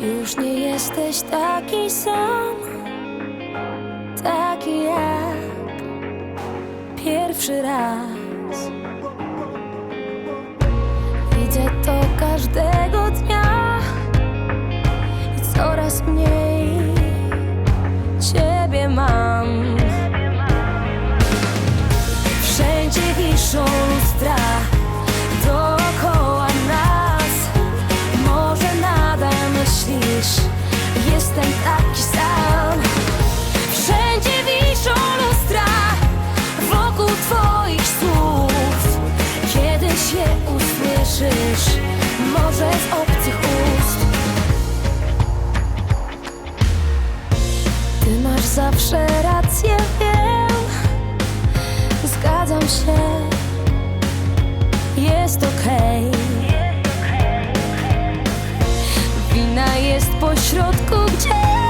Już nie jesteś taki sam, taki jak pierwszy raz. Jestem taki sam. Wszędzie wiszą lustra wokół twoich słów. Kiedyś je usłyszysz, może z obcych ust. Ty masz zawsze rację, wiem. Zgadzam się, jest okej. Wina jest pośrodku gdzieś.